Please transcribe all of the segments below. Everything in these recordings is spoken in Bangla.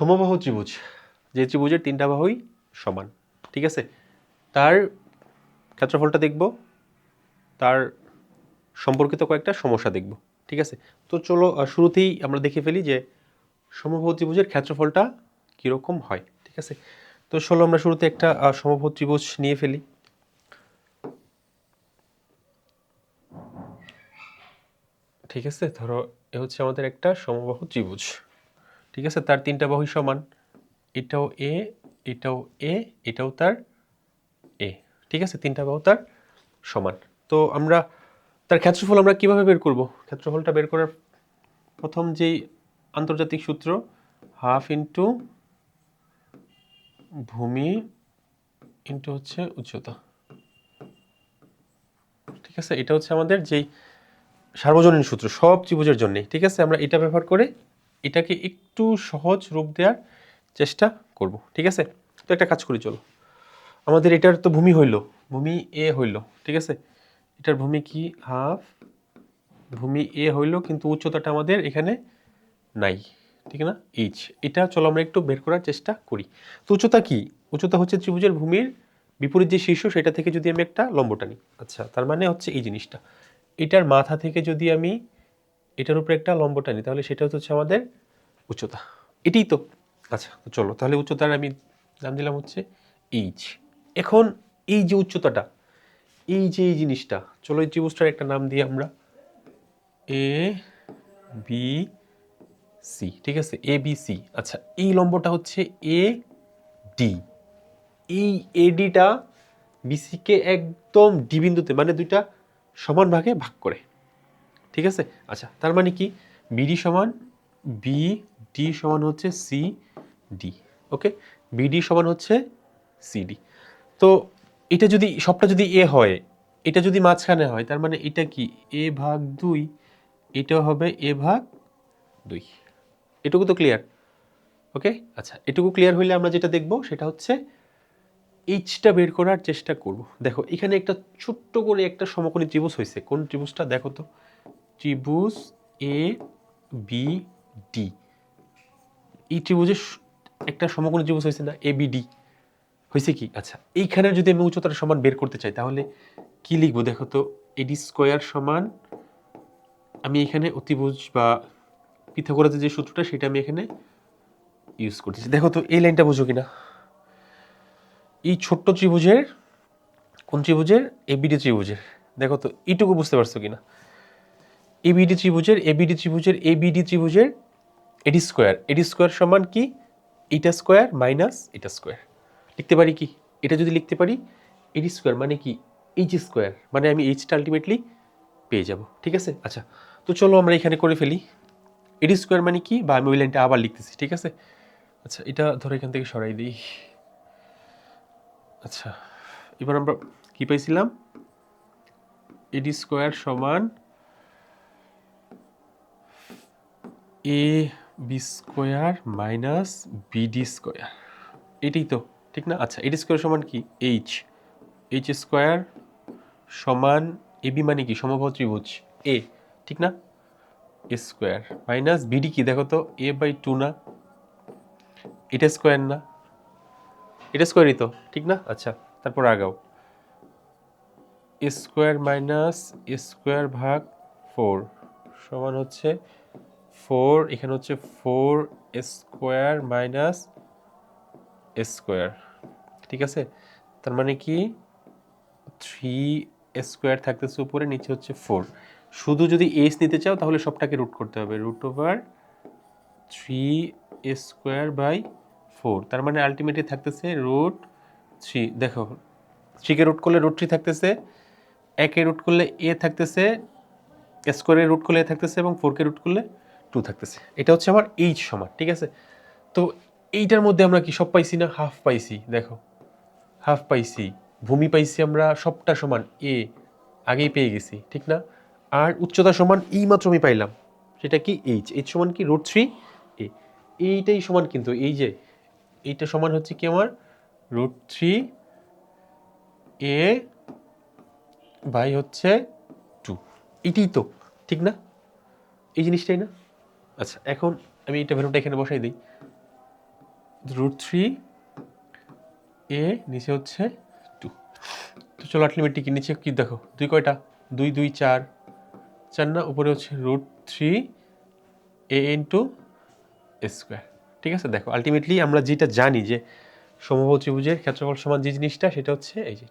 সমবাহু ত্রিভুজ, যে ত্রিভুজের তিনটা বাহুই সমান, ঠিক আছে? তার ক্ষেত্রফলটা দেখব, তার সম্পর্কিত কয়েকটা সমস্যা দেখব, ঠিক আছে? তো চলো শুরুতেই আমরা দেখে ফেলি যে সমবাহু ত্রিভুজের ক্ষেত্রফলটা কীরকম হয়, ঠিক আছে? তো চলো আমরা শুরুতে একটা সমবাহু ত্রিভুজ নিয়ে ফেলি। ঠিক আছে? ধরো, এ হচ্ছে আমাদের একটা সমবাহু ত্রিভুজ। ঠিক আছে? তার তিনটা বাহুই সমান। এটাও এ এটাও এ এটাও তার এ ঠিক আছে? তিনটা বাহু তার সমান। তো আমরা তার ক্ষেত্রফল আমরা কীভাবে বের করব? ক্ষেত্রফলটা বের করার প্রথম যেই আন্তর্জাতিক সূত্র, হাফ ইন্টু ভূমি ইন্টু হচ্ছে উচ্চতা। ঠিক আছে? এটা হচ্ছে আমাদের যেই সার্বজনীন সূত্র, সব ত্রিভুজের জন্যে ঠিক আছে? আমরা এটা ব্যবহার করে এটাকে একটু সহজ রূপ দেওয়ার চেষ্টা করব, ঠিক আছে? তো একটা কাজ করি, চলো। আমাদের এটার তো ভূমি হইল, ভূমি এ হইল, ঠিক আছে? এটার ভূমি কি? হাফ, ভূমি এ হইল, কিন্তু উচ্চতাটা আমাদের এখানে নাই, ঠিক না? এইচ এটা চলো আমরা একটু বের করার চেষ্টা করি। তো উচ্চতা কি? উচ্চতা হচ্ছে ত্রিভুজের ভূমির বিপরীত যে শীর্ষ, সেটা থেকে যদি আমি একটা লম্ব টানি। আচ্ছা তার মানে হচ্ছে এই জিনিসটা। এটার মাথা থেকে যদি আমি এটার উপরে একটা লম্ব টানি তাহলে সেটা হচ্ছে আমাদের উচ্চতা। এটাই তো। আচ্ছা চলো, তাহলে উচ্চতার আমি নাম দিলাম হচ্ছে এইচ এখন এই যে উচ্চতাটা, এই যে এই জিনিসটা, চলো এই ত্রিভুজটার একটা নাম দিই আমরা। এ বি সি ঠিক আছে? এ বি সি আচ্ছা এই লম্বটা হচ্ছে এ ডি এই এডিটা বিসিকে একদম ডি বিন্দুতে মানে দুইটা সমান ভাগে ভাগ করে। ঠিক আছে? আচ্ছা তার মানে কি? বিডি সমান বি ডি সমান হচ্ছে সি ডি ওকে বিডি সমান হচ্ছে সিডি তো এটা যদি, সবটা যদি এ হয়, এটা যদি মাঝখানে হয়, তার মানে এটা কি? এ ভাগ দুই এটা হবে এ ভাগ দুই। এটুকু তো ক্লিয়ার ওকে আচ্ছা এটুকু ক্লিয়ার হইলে আমরা যেটা দেখব, সেটা হচ্ছে এইচটা বের করার চেষ্টা করব। দেখো, এখানে একটা ছোট্ট করে একটা সমকোণী ত্রিভুজ হয়েছে কোন ত্রিভুজটা? দেখো তো। ত্রিভুজ এ বি ডি এই ত্রিভুজের একটা সমকোণী ত্রিভুজ হয়েছে না? এ বি ডি হয়েছে কি? আচ্ছা এইখানে যদি আমি উচ্চতার সমান বের করতে চাই, তাহলে কি লিখব? দেখো তো এডি স্কোয়ার সমান, আমি এখানে অতিভুজ বা পিথাগোরাসের যে সূত্রটা, সেটা আমি এখানে ইউজ করতেছি। দেখো তো, এই লাইনটা বুঝো কিনা? এই ছোট্ট ত্রিভুজের, কোন ত্রিভুজের? এবিডি ত্রিভুজের। দেখো তো, এইটুকু বুঝতে পারছ কিনা? এবিডি ত্রিভুজের এবিডি ত্রিভুজের এবিডি ত্রিভুজের এডি স্কোয়ার এডি স্কোয়ার সমান কি? এটা স্কোয়ার মাইনাস এটা স্কোয়ার লিখতে পারি কি? এটা যদি লিখতে পারি এডি স্কোয়ার মানে কি? এইচ স্কোয়ার মানে আমি এইচটা আলটিমেটলি পেয়ে যাব। ঠিক আছে? আচ্ছা তো চলো আমরা এখানে করে ফেলি। এডি স্কোয়ার মানে কি? বা আমি ওই লাইনটা আবার লিখতেছি, ঠিক আছে? আচ্ছা এটা ধরো এখান থেকে সরাই দিই। আচ্ছা এবার আমরা কি পাইছিলাম? এডি স্কোয়ার সমান A B square minus B D square এটাই তো, ঠিক না? আচ্ছা এডি স্কোয়ার সমান কি? এইচ এইচ স্কোয়ার সমান এ বি মানে কি? সমবাহু ত্রিভুজ এ ঠিক না? এ স্কোয়ার মাইনাস বিডি কি? দেখো তো এ বাই টু না? এটা স্কোয়ার না? এটা স্কোয়ারই তো, ঠিক না? আচ্ছা তারপর আগাও। স্কোয়ার মাইনাস স্কোয়ার ভাগ ফোর সমান হচ্ছে ফোর, এখানে হচ্ছে ফোর স্কোয়ার মাইনাস স্কোয়ার, ঠিক আছে? তার মানে কি? থ্রি স্কোয়ার থাকতেছে উপরে, নিচে হচ্ছে ফোর। শুধু যদি এস নিতে চাও, তাহলে সবটাকে রুট করতে হবে। Root over three square by four. তার মানে আলটিমেটলি থাকতেছে রুট থ্রি। দেখো, থ্রিকে রুট করলে রুট থ্রি থাকতেছে, একে রুট করলে এ থাকতেছে, স্কোয়ারে রুট করলে এ থাকতেছে এবং ফোরকে রুট করলে টু থাকতেছে। এটা হচ্ছে আমার এইচ সমান, ঠিক আছে? তো এইটার মধ্যে আমরা কি সব পাইছি না? হাফ পাইছি, দেখো। হাফ পাইছি। ভূমি পাইছি আমরা সবটা সমান এ আগেই পেয়ে গেছি, ঠিক না? আর উচ্চতা সমান এই মাত্র আমি পাইলাম। সেটা কি এইচ এইচ সমান কি? রুট থ্রি এ এইটাই সমান কিন্তু, এই যে, এইটা সমান হচ্ছে কি আমার? রুট থ্রি এ বাই হচ্ছে টু এটাই তো, ঠিক না? এই জিনিসটাই না? আচ্ছা এখন আমি এটা ভ্যালুটা এখানে বসাই দিই। রুট থ্রি এ নিচে হচ্ছে টু তো চলো আলটিমেটলি কি নিচে কী দেখো? দুই কয়টা? দুই দুই, চার। চার না, উপরে হচ্ছে root three A into square ঠিক আছে? দেখো আলটিমেটলি আমরা যেটা জানি যে সমবাহু ত্রিভুজের ক্ষেত্রফল সমান যে জিনিসটা, সেটা হচ্ছে এই যে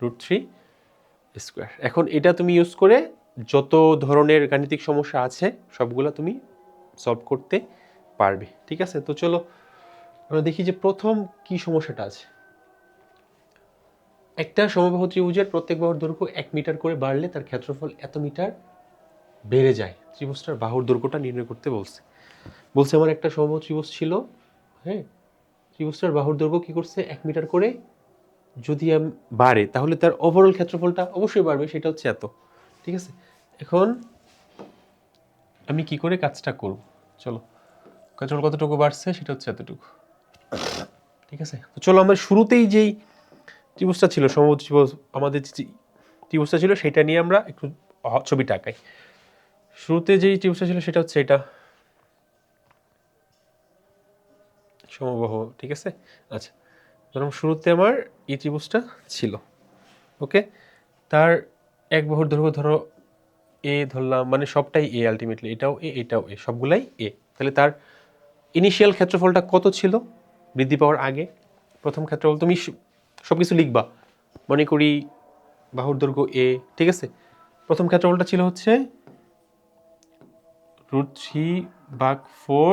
রুট থ্রি স্কোয়ার এখন এটা তুমি ইউজ করে যত ধরনের গাণিতিক সমস্যা আছে, সবগুলো তুমি সলভ করতে পারবে, ঠিক আছে? তো চলো, আমরা দেখি যে প্রথম কি সমস্যাটা আছে। একটা সমবাহু ত্রিভুজের প্রত্যেক বাহুর দৈর্ঘ্য এক মিটার করে বাড়লে তার ক্ষেত্রফল এত মিটার বেড়ে যায়। ত্রিভুজটার বাহুর দৈর্ঘ্যটা নির্ণয় করতে বলছে। বলছে, আমার একটা সমবাহু ত্রিভুজ ছিল হ্যাঁ? ত্রিভুজটার বাহুর দৈর্ঘ্য কি করছে? এক মিটার করে যদি বাড়ে, তাহলে তার ওভারঅল ক্ষেত্রফলটা অবশ্যই বাড়বে, সেটা হচ্ছে এত, ঠিক আছে? এখন আমি কি করে কাজটা করব? চলো ক্ষেত্রফল কতটুকু বাড়ছে সেটা হচ্ছে এতটুকু। ঠিক আছে? তো চলো, আমরা শুরুতেই যেই ত্রিভুজটা ছিল সমুদ্র ত্রিভুজ, আমাদের যে ত্রিভুজটা ছিল সেটা নিয়ে আমরা একটু ছবিটা আঁকাই শুরুতে যেই ত্রিভুজটা ছিল সেটা হচ্ছে এটা। সমবাহ, ঠিক আছে? আচ্ছা ধরুন শুরুতে আমার এই ত্রিভুজটা ছিল, ওকে? তার এক বাহুর দৈর্ঘ্য ধরো এ ধরলাম মানে সবটাই এ আলটিমেটলি এটাও এ এটাও এ, সবগুলাই এ। তাহলে তার ইনিশিয়াল ক্ষেত্রফলটা কত ছিল? বৃদ্ধি পাওয়ার আগে? প্রথম ক্ষেত্রফল তুমি সব কিছু লিখবা। মনে করি বাহুর দৈর্ঘ্য এ, ঠিক আছে? প্রথম ক্ষেত্রফলটা ছিল হচ্ছে root three by four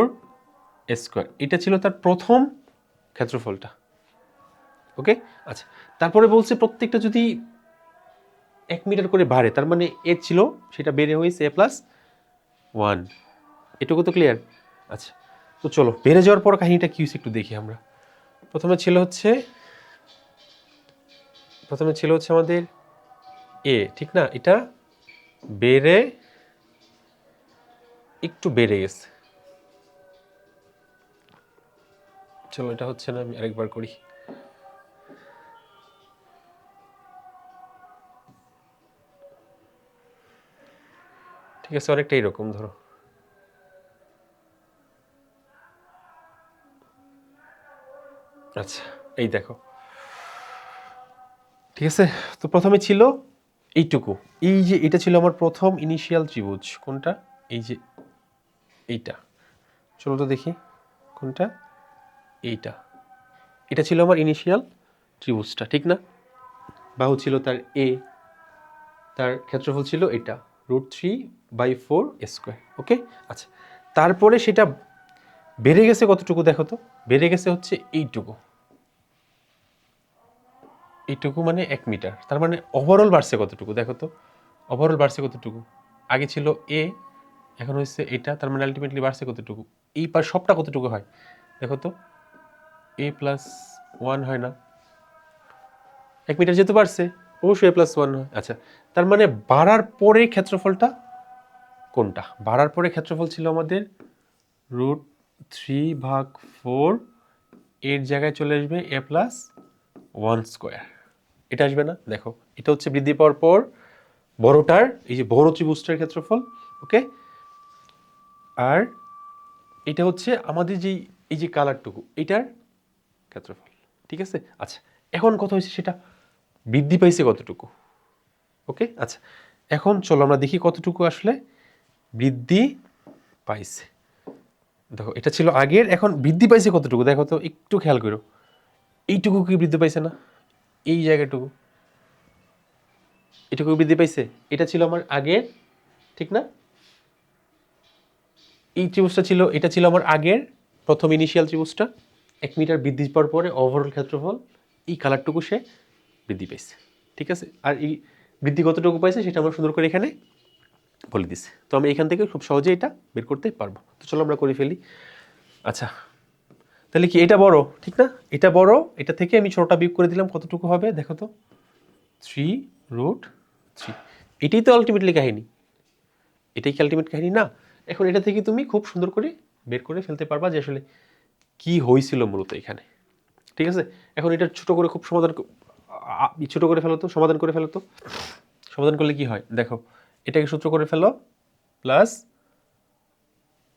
square এটা ছিল তার প্রথম ক্ষেত্রফলটা। ওকে আচ্ছা তারপরে বলছে প্রত্যেকটা যদি এক মিটার করে বাড়ে, তার মানে এ ছিল, সেটা বেড়ে হয়েছে এ প্লাস ওয়ান এটুকু তো ক্লিয়ার আচ্ছা তো চলো, বেড়ে যাওয়ার পর কাহিনিটা কি হয়েছে একটু দেখি আমরা। প্রথমে ছিল হচ্ছে, প্রথমে ছিল হচ্ছে আমাদের এ, ঠিক না? এটা বেড়ে একটু বেড়ে গেছে। চলো, এটা হচ্ছে না, আমি আরেকবার করি। ঠিক আছে অনেকটা এরকম, ধরো। আচ্ছা এই দেখো। ঠিক আছে, তো প্রথমে ছিল এইটুকু। এই যে এটা ছিল আমার প্রথম ইনিশিয়াল ত্রিভুজ, কোনটা? এই যে এইটা। চলো তো দেখি, কোনটা? এইটা। এটা ছিল আমার ইনিশিয়াল ত্রিভুজটা, ঠিক না? বাহু ছিল তার এ তার ক্ষেত্রফল ছিল এটা। Root three by four square, okay? আচ্ছা তারপরে সেটা বেড়ে গেছে কতটুকু দেখো তো? বেড়ে গেছে হচ্ছে এইটুকু। এইটুকু মানে এক মিটার, তার মানে ওভারঅল বাড়ছে কতটুকু দেখো তো? ওভারঅল বাড়ছে কতটুকু? আগে ছিল এ এখন হচ্ছে এটা, তার মানে আলটিমেটলি বাড়ছে কতটুকু? এই পার সবটা কতটুকু হয়? দেখো তো এ প্লাস ওয়ান হয় না। এক মিটার যেতে পারছে অবশ্যই এ প্লাস ওয়ান হয়। আচ্ছা তার মানে বাড়ার পরে ক্ষেত্রফলটা কোনটা? বাড়ার পরে ক্ষেত্রফল ছিল আমাদের রুট থ্রি ভাগ ফোর, এর জায়গায় চলে আসবে এ প্লাস ওয়ান স্কোয়ার। এটা আসবে না? দেখো, এটা হচ্ছে বৃদ্ধি পাওয়ার পর বড়টার, এই যে বড় ত্রিভুজটার ক্ষেত্রফল, ওকে? আর এটা হচ্ছে আমাদের যেই, এই যে কালারটুকু, এটার ক্ষেত্রফল, ঠিক আছে? আচ্ছা এখন কথা হয়েছে সেটা, বৃদ্ধি পাইছে কতটুকু? ওকে? আচ্ছা এখন চলো আমরা দেখি কতটুকু আসলে বৃদ্ধি পাইছে। দেখো, এটা ছিল আগের, এখন বৃদ্ধি পাইছে কতটুকু? দেখো তো, একটু খেয়াল করো। এইটুকু কি বৃদ্ধি পাইছে না? এই জায়গাটুকু। এটুকু বৃদ্ধি পাইছে? এটা ছিল আমার আগের, ঠিক না? এই ত্রিভুজটা ছিল, এটা ছিল আমার আগের, প্রথম ইনিশিয়াল ত্রিভুজটা। এক মিটার বৃদ্ধি পাওয়ার পরে ওভারঅল ক্ষেত্রফল, এই কালারটুকু সে বৃদ্ধি পাইছে। ঠিক আছে? আর এই বৃদ্ধি কতটুকু পাইছে, সেটা আমরা সুন্দর করে এখানে বলে দিছে। তো আমি এখান থেকে খুব সহজে এটা বের করতে পারব। তো চলো আমরা করে ফেলি। আচ্ছা তাহলে কি এটা বড়? ঠিক না? এটা বড়, এটা থেকে আমি ছোটটা বিয়োগ করে দিলাম, কতটুকু হবে? দেখো তো। থ্রি রুট থ্রি এটাই তো আলটিমেটলি কাহিনী। এটাই কি আলটিমেট কাহিনী? না। এখন এটা থেকে তুমি খুব সুন্দর করে বের করে ফেলতে পারবা যে আসলে কি হয়েছিল মূলত এখানে। ঠিক আছে? এখন এটা ছোট করে খুব সমাধান ছোট করে ফেলো তো, সমাধান করে ফেলো তো। সমাধান করলে কি হয়? দেখো। এটাকে সূত্র করে ফেলো প্লাস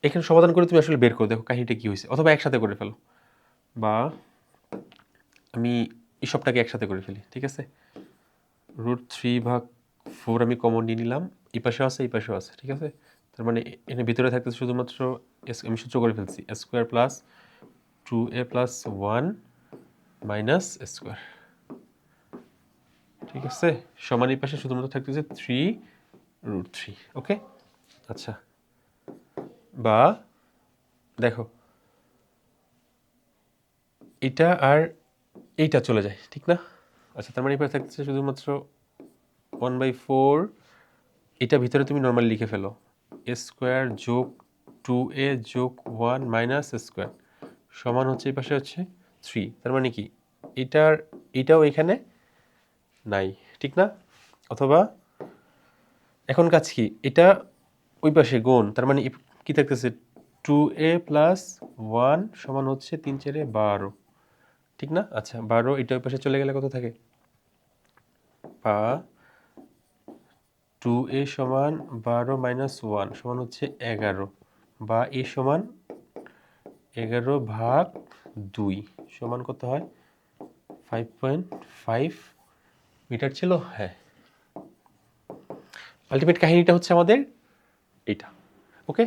এখানে সমাধান করে তুমি আসলে বের করো দেখো কাহিনীটা কি হয়েছে, অথবা একসাথে করে ফেলো। বা আমি এই সবটাকে একসাথে করে ফেলি, ঠিক আছে? রুট থ্রি ভাগ ফোর আমি কমন নিয়ে নিলাম, এই পাশেও আছে, এই পাশেও আছে, ঠিক আছে? তার মানে এর ভিতরে থাকতেছে শুধুমাত্র এস আমি সূত্র করে ফেলছি square plus two A plus one minus square ঠিক আছে? সমান এই পাশে শুধুমাত্র থাকতেছে থ্রি রুট থ্রি ওকে? আচ্ছা। বা, দেখো। এটা আর এইটা চলে যায়, ঠিক না? আচ্ছা তার মানে এবার থাকতেছে শুধুমাত্র ওয়ান বাই ফোর এটা ভিতরে তুমি নর্মালি লিখে ফেলো। এ স্কোয়ার যোগ টু এ যোগ ওয়ান মাইনাস স্কোয়ার সমান হচ্ছে এই পাশে হচ্ছে থ্রি তার মানে কি? এটার, এটাও এখানে নাই, ঠিক না? অথবা এখন কাজ কি? এটা ওই পাশে গুণ, তার মানে কি থাকতেছে? টু এ প্লাস ওয়ান সমান হচ্ছে তিন চারে বারো। ঠিক না? আচ্ছা বারো, এটা ওই পাশে চলে গেলে কত থাকে? বা টু এ সমান বারো মাইনাস ওয়ান সমান হচ্ছে এগারো। বা এ সমান এগারো ভাগ দুই সমান কত হয়? ফাইভ পয়েন্ট ফাইভ মিটার ছিল? হ্যাঁ। আলটিমেট কাহিনীটা হচ্ছে আমাদের এইটা ওকে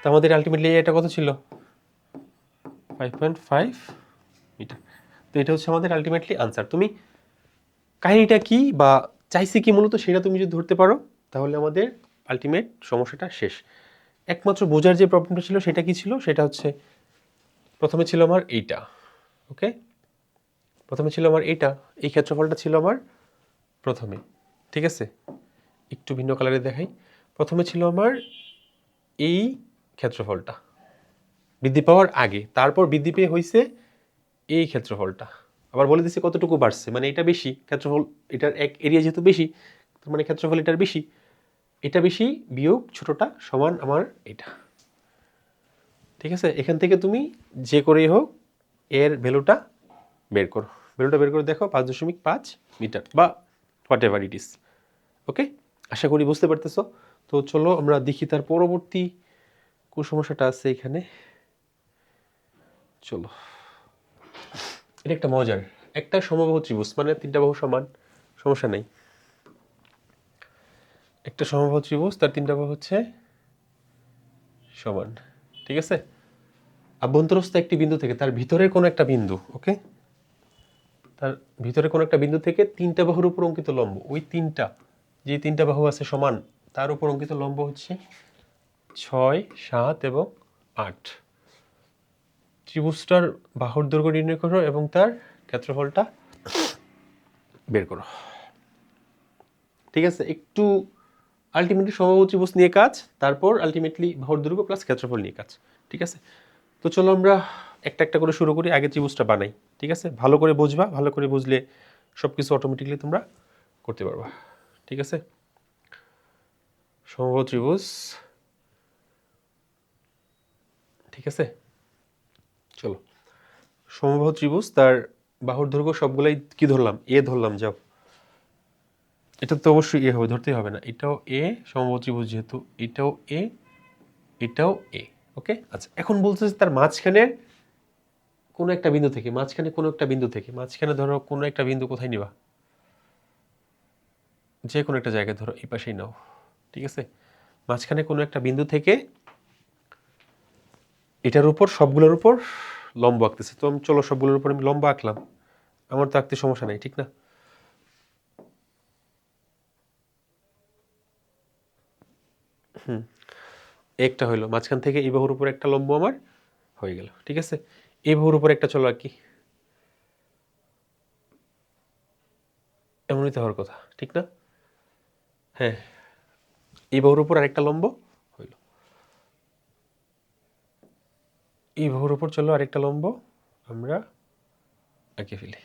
তো আমাদের আলটিমেটলি এটা কত ছিল? ফাইভ পয়েন্ট ফাইভ মিটার তো এটা হচ্ছে আমাদের আলটিমেটলি আনসার তুমি কাহিনীটা কি বা চাইছি কি মূলত সেটা তুমি যদি ধরতে পারো, তাহলে আমাদের আলটিমেট সমস্যাটা শেষ। একমাত্র বোঝার যে প্রবলেমটা ছিল সেটা কি ছিল? সেটা হচ্ছে প্রথমে ছিল আমার এইটা ওকে প্রথমে ছিল আমার এইটা, এই ক্ষেত্রফলটা ছিল আমার প্রথমে, ঠিক আছে? একটু ভিন্ন কালারে দেখাই। প্রথমে ছিল আমার এই ক্ষেত্রফলটা। বৃদ্ধি পাওয়ার আগে, তারপর বৃদ্ধি পেয়ে হয়েছে এই ক্ষেত্রফলটা। আবার বলে দিচ্ছি কতটুকু বাড়ছে মানে এটা বেশি, ক্ষেত্রফল এটার এক এরিয়া যেহেতু বেশি মানে ক্ষেত্রফল এটার বেশি, এটা বেশি বিয়োগ ছোটটা সমান আমার এটা। ঠিক আছে? এখান থেকে তুমি যে করেই হোক, এর ভ্যালুটা বের করো। ভ্যালুটা বের করে দেখো পাঁচ দশমিক পাঁচ মিটার বা হোয়াট এভার ইট ইস ওকে আশা করি বুঝতে পারতেছো। তো চলো আমরা দেখি তার পরবর্তী কোন সমস্যাটা আছে এখানে। চলো। এটা একটা মজার। একটা সমবাহু ত্রিভুজ মানে তিনটা বাহু সমান, সমস্যা নেই। একটা সমবাহু ত্রিভুজ, তার তিনটা বাহু হচ্ছে সমান, ঠিক আছে? আভ্যন্তরস্থ একটি বিন্দু থেকে, তার ভিতরের কোনো একটা বিন্দু, ওকে? তার ভিতরে কোনো একটা বিন্দু থেকে তিনটা বাহুর উপর অঙ্কিত লম্ব, ওই তিনটা। যে তিনটা বাহু আছে সমান, তার উপর অঙ্কিত লম্ব হচ্ছে ছয়, সাত এবং আট। ত্রিভুজটার বাহুর দৈর্ঘ্য নির্ণয় করো এবং তার ক্ষেত্রফলটা বের করো। ঠিক আছে, একটু আলটিমেটলি সমবাহু ত্রিভুজ নিয়ে কাজ, তারপর আলটিমেটলি বাহুর দৈর্ঘ্য প্লাস ক্ষেত্রফল নিয়ে কাজ। ঠিক আছে? তো চলো আমরা একটা একটা করে শুরু করি, আগে ত্রিভুজটা বানাই। ঠিক আছে? ভালো করে বুঝবা, ভালো করে বুঝলে সব কিছু অটোমেটিকলি তোমরা করতে পারবা। ঠিক আছে? সমবাহু ত্রিভুজ। ঠিক আছে? চলো। সমবাহু ত্রিভুজ, তার বাহুর দৈর্ঘ্য সবগুলাই কি ধরলাম? এ ধরলাম, যাও। এটা তো অবশ্যই এ হবে, ধরতেই হবে না। এটাও এ সমবাহু ত্রিভুজ যেহেতু, এটাও এ এটাও এ, ওকে? আচ্ছা এখন বলছে যে তার মাঝখানে কোনো একটা বিন্দু থেকে, মাঝখানে কোনো একটা বিন্দু থেকে। মাঝখানে ধরো কোনো একটা বিন্দু কোথায় নিবা? যে কোনো একটা জায়গায় ধরো এই পাশেই নাও, ঠিক আছে? মাঝখানে কোনো একটা বিন্দু থেকে এটার উপর, সবগুলোর উপর লম্ব আঁকতেছে। তো আমি, চলো সবগুলোর উপর আমি লম্ব আঁকলাম। আমার তো আঁকতে সমস্যা নাই, ঠিক না? হুম, একটা হইল। মাঝখান থেকে এই বাহুর উপর একটা লম্ব আমার হয়ে গেল, ঠিক আছে? এই বাহুর উপর একটা চলো আঁকি। এমনই তো হওয়ার কথা, ঠিক না? হ্যাঁ। এই বাহুর উপর আরেকটা লম্ব হইল। এই বাহুর উপর চলো আরেকটা লম্ব, আমরা আঁকে ফেলি।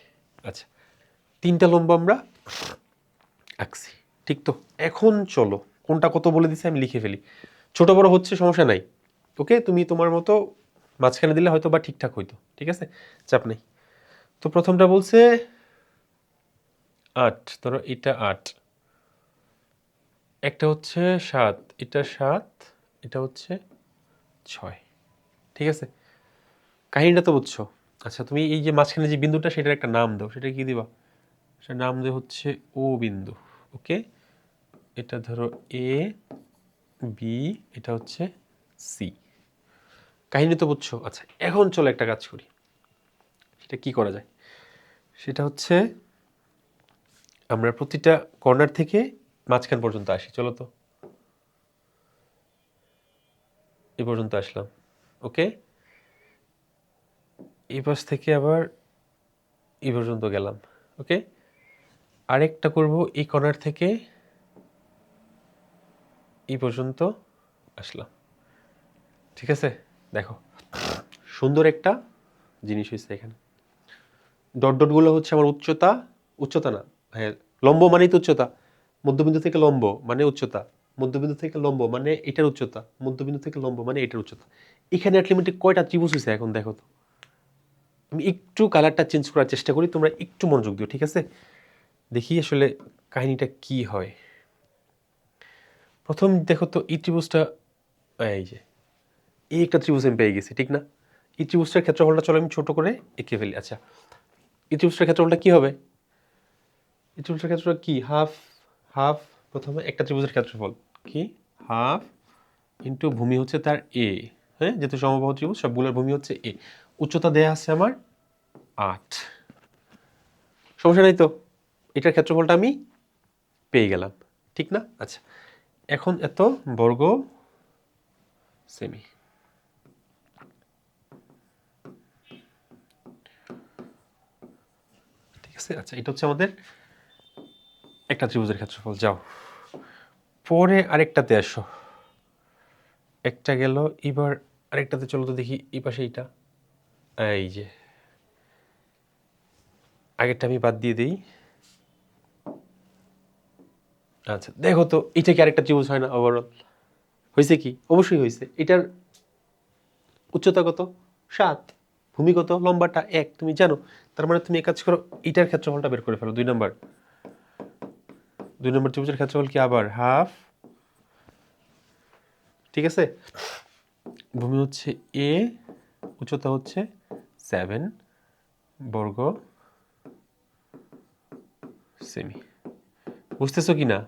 আচ্ছা তিনটা লম্ব আমরা আঁকছি। ঠিক তো? এখন চলো, কোনটা কত বলে দিছে আমি লিখে ফেলি। ছোট বড় হচ্ছে, সমস্যা নাই। ওকে, তুমি তোমার মতো মাঝখানে দিলে হয়তো বা ঠিকঠাক হইতো। ঠিক আছে? চাপ নেই। তো প্রথমটা বলছে আট, ধরো এটা আট। একটা হচ্ছে সাত, এটা সাত, এটা হচ্ছে ছয়। ঠিক আছে? কাহিনীটা তো বুঝছ। আচ্ছা তুমি এই যে মাঝখানে যে বিন্দুটা, সেটার একটা নাম দাও। সেটা কি দিবা? সেটার নাম দেওয়া হচ্ছে ও বিন্দু। ওকে? এটা ধরো এ, বি, এটা হচ্ছে সি। কাহিনী তো বুঝছ? আচ্ছা এখন চলো একটা কাজ করি। সেটা কি করা যায়? সেটা হচ্ছে আমরা প্রতিটা কর্নার থেকে মাঝখান পর্যন্ত আসি, চলো তো। এ পর্যন্ত আসলাম, ওকে? এই পাশ থেকে আবার এই পর্যন্ত গেলাম, ওকে? আরেকটা করব এই কর্নার থেকে এই পর্যন্ত আসলাম, ঠিক আছে? দেখো, সুন্দর একটা জিনিস হয়েছে এখানে। ডট ডটগুলো হচ্ছে আমার উচ্চতা উচ্চতা না হ্যাঁ লম্ব মানেই তো উচ্চতা। মধ্যবিন্দু থেকে লম্ব মানে উচ্চতা। মধ্যবিন্দু থেকে লম্ব মানে এটার উচ্চতা। মধ্যবিন্দু থেকে লম্ব মানে এটার উচ্চতা। এখানে অ্যাটলিমিটে কয়টা ত্রিভুজ হয়েছে এখন দেখো তো। আমি একটু কালারটা চেঞ্জ করার চেষ্টা করি, তোমরা একটু মনোযোগ দিও, ঠিক আছে? দেখি আসলে কাহিনীটা কি হয়। প্রথম দেখো তো, এই ত্রিভুজটা, এই যে, এই একটা ত্রিভুজ আমি পেয়ে গেছি, ঠিক না? এই ত্রিভুজটার ক্ষেত্রফলটা চলো আমি ছোট করে এঁকে ফেলি আচ্ছা। এই ত্রিভুজটার ক্ষেত্রফলটা কি হবে? এই ত্রিভুজের ক্ষেত্রফল কি? হাফ হাফ প্রথমে একটা ত্রিভুজের ক্ষেত্রফল। কি? হাফ ইন্টু ভূমি হচ্ছে তার এ হ্যাঁ? যেহেতু সমবাহু ত্রিভুজ, সবগুলোর ভূমি হচ্ছে এ উচ্চতা দেয়া আছে আমার আট। সমস্যা নেই তো? এটার ক্ষেত্রফলটা আমি পেয়ে গেলাম। ঠিক না? আচ্ছা। এখন এত বর্গ সেমি ঠিক আছে? আচ্ছা এটা হচ্ছে আমাদের একটা ত্রিভুজের ক্ষেত্রফল, যাও। পরে আরেকটাতে আসো। একটা গেল, এবার আরেকটাতে চলো তো দেখি, এই পাশে এইটা। এই যে। আগেরটা আমি বাদ দিয়ে দিই। আচ্ছা দেখো তো, এটা কি আরেকটা ত্রিভুজ হয় না ওভারঅল হয়েছে কি? অবশ্যই হয়েছে। এটার উচ্চতা কত? সাত। ভূমিগত লম্বাটা এক। তুমি জানো, তার মানে তুমি এক কাজ করো, এটার ক্ষেত্রফলটা বের করে ফেলো, দুই নম্বর। দুই নম্বর ত্রিভুজের ক্ষেত্রফল কি আবার? হাফ। ঠিক আছে? ভূমি হচ্ছে এ উচ্চতা হচ্ছে সেভেন বর্গ সেমি বুঝতেছো কি না?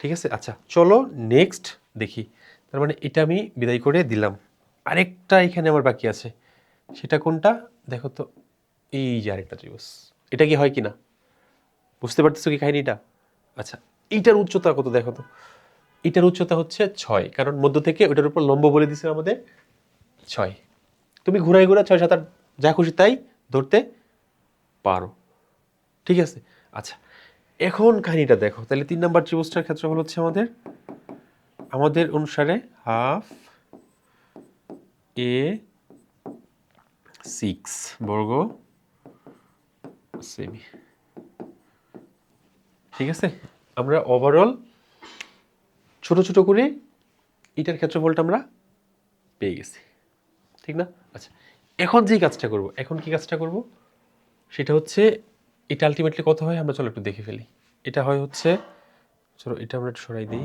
ঠিক আছে? আচ্ছা চলো নেক্সট দেখি। তার মানে এটা আমি বিদায় করে দিলাম। আরেকটা এখানে আমার বাকি আছে। সেটা কোনটা? দেখো তো, এই যে আরেকটা ত্রিভুজ। এটা কি হয় কি না? বুঝতে পারতেছো কি কাহিনীটা? আচ্ছা এইটার উচ্চতা কত দেখো তো? এটার উচ্চতা হচ্ছে ছয়, কারণ মধ্য থেকে ওইটার উপর লম্ব বলে দিছে আমাদের ছয়। তুমি ঘুরাই ঘুরা ছয়, সাত, আট, যা খুশি তাই ধরতে পারো। ঠিক আছে? আচ্ছা এখন কাহিনীটা দেখো। তাহলে তিন নম্বর ত্রিভুজটার ক্ষেত্রফল হচ্ছে আমাদের আমাদের অনুসারে হাফ এ সিক্স, বর্গ, সেমি। ঠিক আছে? আমরা ওভারঅল ছোট ছোট করে এটার ক্ষেত্রফলটা আমরা পেয়ে গেছি। ঠিক না? আচ্ছা এখন যেই কাজটা করব, এখন কি কাজটা করব? সেটা হচ্ছে, এটা আলটিমেটলি কত হয়? আমরা চলো একটু দেখে ফেলি। এটা হয় হচ্ছে, চলো এটা আমরা একটু সরাই দিই,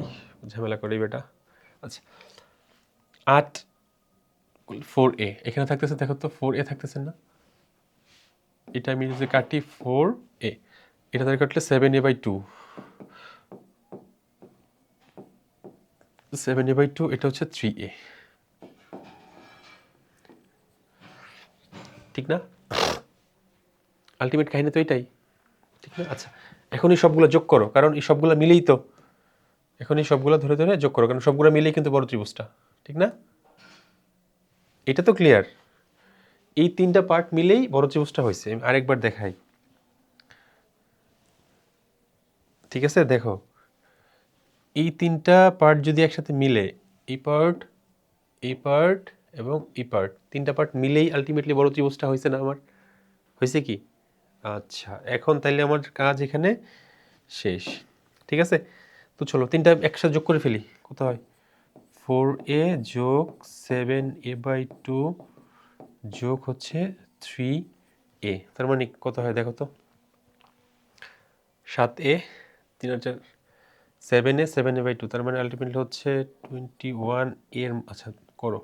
ঝামেলা করি বেটা। আচ্ছা আট ফোর এ এখানে থাকতেছে, দেখো তো ফোর এ থাকতেছে না। এটা আমি কাটি ফোর এ এটা ধরে কাটলে seven A by two seven A by two এটা হচ্ছে থ্রি এ ঠিক না? আলটিমেট কাহিনী তো এটাই। ঠিক না? আচ্ছা এখন এই সবগুলো যোগ করো, কারণ এই সবগুলো মিলেই তো। এখন এই সবগুলো ধরে ধরে যোগ করো, কারণ সবগুলো মিলেই কিন্তু বড় ত্রিভুজটা। ঠিক না? এটা তো ক্লিয়ার এই তিনটা পার্ট মিলেই বড় ত্রিভুজটা হয়েছে। আমি আরেকবার দেখাই। ঠিক আছে? দেখো, এই তিনটা পার্ট যদি একসাথে মিলে এই পার্ট এই পার্ট এবং এই পার্ট তিনটা পার্ট মিলেই আলটিমেটলি বড় ত্রিভুজটা হয়েছে না আমার? হয়েছে কি? আচ্ছা এখন তাইলে আমার কাজ এখানে শেষ, ঠিক আছে? তো চলো, তিনটা একসাথে যোগ করে ফেলি, কত হয়? ফোর এ যোগ সেভেন এ বাই টু যোগ হচ্ছে থ্রি এ তার মানে কত হয় দেখো তো? সাত এ তিন হাজার seven A seven A by two তার মানে আলটিমেটলি হচ্ছে টোয়েন্টি ওয়ানের আচ্ছা করো।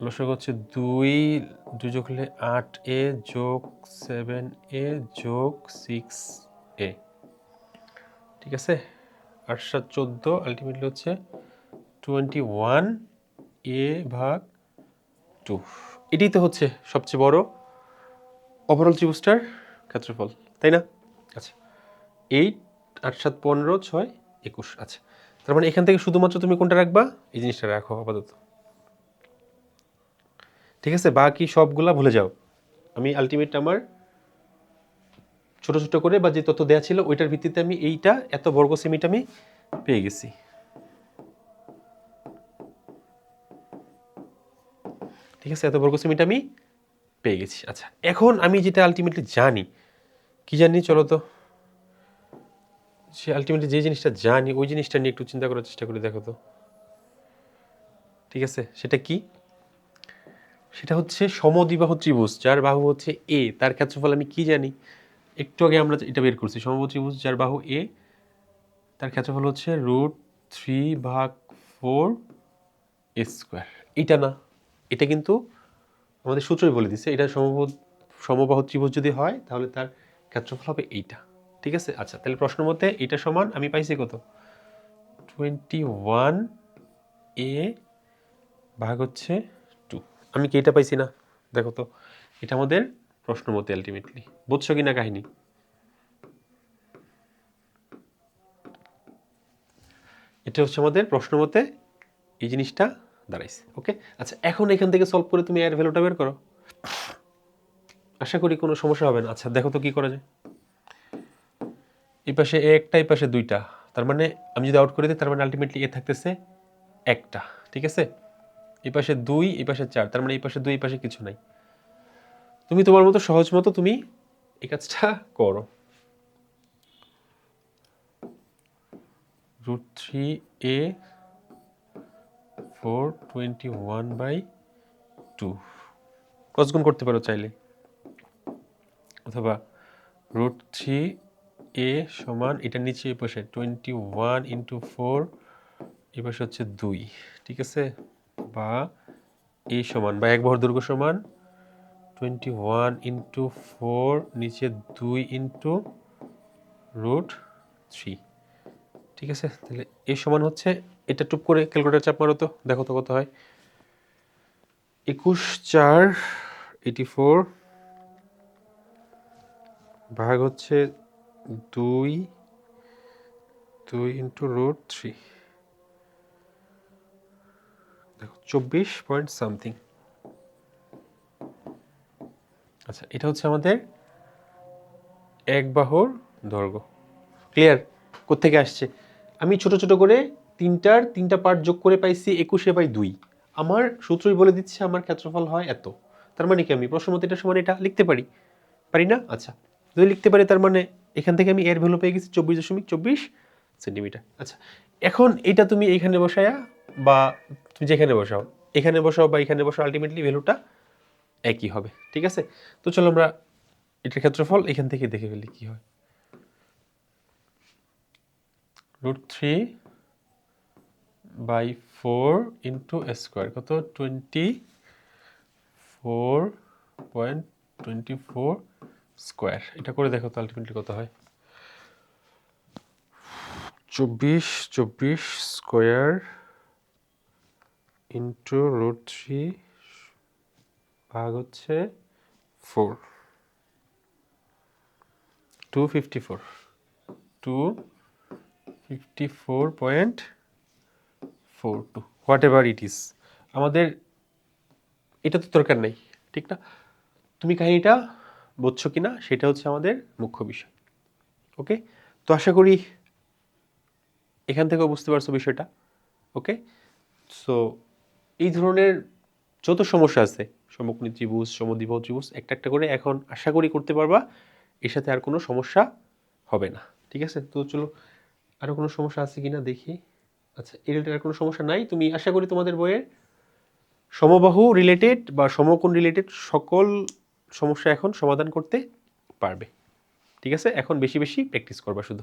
লসক হচ্ছে দুই দুই যোগ হলে আট এ যোগ সেভেন এ যোগ সিক্স এ। ঠিক আছে? আট সাত চোদ্দ আলটিমেটলি হচ্ছে টোয়েন্টি ওয়ান এ ভাগ টু এটাই তো হচ্ছে সবচেয়ে বড় ওভারঅল ত্রিভুজটার ক্ষেত্রফল তাই না? আচ্ছা। এইট আট সাত পনেরো ছয় একুশ আচ্ছা। তার মানে এখান থেকে শুধুমাত্র তুমি কোনটা রাখবা? এই জিনিসটা রাখো আপাতত। ঠিক আছে বাকি সবগুলা ভুলে যাও। আমি আলটিমেট আমার ছোট ছোট করে বা যে তথ্য দেওয়া ছিল ওইটার ভিত্তিতে আমি এইটা এত বর্গ সেমিটা আমি পেয়ে গেছি। ঠিক আছে এত বর্গ সেমিটা আমি পেয়ে গেছি। আচ্ছা এখন আমি যেটা আলটিমেটলি জানি কি জানি, চলো তো। সে আলটিমেটলি যে জিনিসটা জানি, ওই জিনিসটা নিয়ে একটু চিন্তা করার চেষ্টা করে, দেখো তো। ঠিক আছে? সেটা কি? সেটা হচ্ছে সমদ্বিবাহু ত্রিভুজ, যার বাহু হচ্ছে এ তার ক্ষেত্রফল আমি কি জানি? একটু আগে আমরা এটা বের করছি। সমবাহু ত্রিভুজ, যার বাহু এ তার ক্ষেত্রফল হচ্ছে রুট থ্রি ভাগ ফোর এ স্কোয়ার। এটা না। এটা কিন্তু আমাদের সূত্রই বলে দিচ্ছে এটা সমবাহু সমবাহু ত্রিভুজ যদি হয়, তাহলে তার ক্ষেত্রফল হবে এইটা। ঠিক আছে? আচ্ছা তাহলে প্রশ্ন মতে এইটা সমান, আমি পাইছি কত? টোয়েন্টি ওয়ান এ ভাগ হচ্ছে টু আমি কি এটা পাইছি না? দেখো তো, এটা আমাদের প্রশ্ন মতে আলটিমেটলি বুঝছ কি না কাহিনী? এটা হচ্ছে আমাদের প্রশ্ন মতে এই জিনিসটা দাঁড়াইছে ওকে আচ্ছা এখন এখান থেকে সলভ করে তুমি এর ভ্যালুটা বের করো। আশা করি কোনো সমস্যা হবে না। আচ্ছা দেখো তো কী করা যায়। এই পাশে এ একটা, এই পাশে দুইটা। তার মানে আমি যদি আউট করে দিই, তার মানে আলটিমেটলি এ থাকতেছে একটা, ঠিক আছে? এই পাশে দুই, এই পাশে চার, তার মানে এই পাশে দুই, এই পাশে কিছু নাই। তুমি তোমার মতো সহজ মতো তুমি এই কাজটা করো। Root three A four twenty one by two ক্রসগুণ করতে পারো চাইলে। অথবা রুট থ্রি এ সমান এটার নিচে, এই পাশে টোয়েন্টি ওয়ান ইন্টু ফোর এই পাশে হচ্ছে দুই, ঠিক আছে? বা এ সমান, বা এক বহর দৈর্ঘ্য সমান টোয়েন্টি ওয়ান ইন্টু ফোর নিচে দুই ইন্টু রুট থ্রি ঠিক আছে? তাহলে এ সমান হচ্ছে, এটা টুপ করে ক্যালকুলেটার চাপ মারো তো, দেখো তো কত হয়। একুশ চার এইটি ফোর ভাগ হচ্ছে দুই দুই ইন্টু রুট থ্রি দেখো, চব্বিশ পয়েন্ট সামথিং আচ্ছা এটা হচ্ছে আমাদের এক বাহুর দৈর্ঘ্য। ক্লিয়ার কোত্থেকে আসছে? আমি ছোট ছোট করে তিনটার তিনটা পার্ট যোগ করে পাইছি একুশে বাই দুই। আমার সূত্রই বলে দিচ্ছে আমার ক্ষেত্রফল হয় এত। তার মানে কি আমি প্রশ্নমতে এটা সমান এটা লিখতে পারি? পারি না? আচ্ছা। যদি লিখতে পারি, তার মানে এখান থেকে আমি এর ভ্যালু পেয়ে গেছি চব্বিশ দশমিক চব্বিশ সেন্টিমিটার আচ্ছা এখন এটা তুমি এইখানে বসায়া বা তুমি যেখানে বসাও, এখানে বসাও বা এখানে বসাও আলটিমেটলি ভ্যালুটা একই হবে, ঠিক আছে? তো চলো আমরা এটার ক্ষেত্রফল এখান থেকে দেখে ফেলি কি হয়। Root three by four into square কত? Twenty four point twenty four square. এটা করে দেখো তো আলটিমেটলি কত হয়। চব্বিশ চব্বিশ স্কোয়ার ইন্টু রুট থ্রি ভাগ হচ্ছে four two fifty four two fifty four point four two whatever it is আমাদের এটা তো দরকার নেই? ঠিক না? তুমি কাহিনিটা বুঝছ কি না সেটা হচ্ছে আমাদের মুখ্য বিষয়। ওকে তো আশা করি এখান থেকেও বুঝতে পারছ বিষয়টা। ওকে সো এই ধরনের যত সমস্যা আছে সমকোণী ত্রিভুজ, সমদ্বিবাহু ত্রিভুজ, একটা একটা করে এখন আশা করি করতে পারবা, এর সাথে আর কোনো সমস্যা হবে না। ঠিক আছে? তো চলো আরও কোনো সমস্যা আছে কি না দেখি। আচ্ছা এই রিলেটেড আর কোনো সমস্যা নাই। তুমি আশা করি তোমাদের বইয়ের সমবাহু রিলেটেড বা সমকোণ রিলেটেড সকল সমস্যা এখন সমাধান করতে পারবে। ঠিক আছে? এখন বেশি বেশি প্র্যাকটিস করবা শুধু।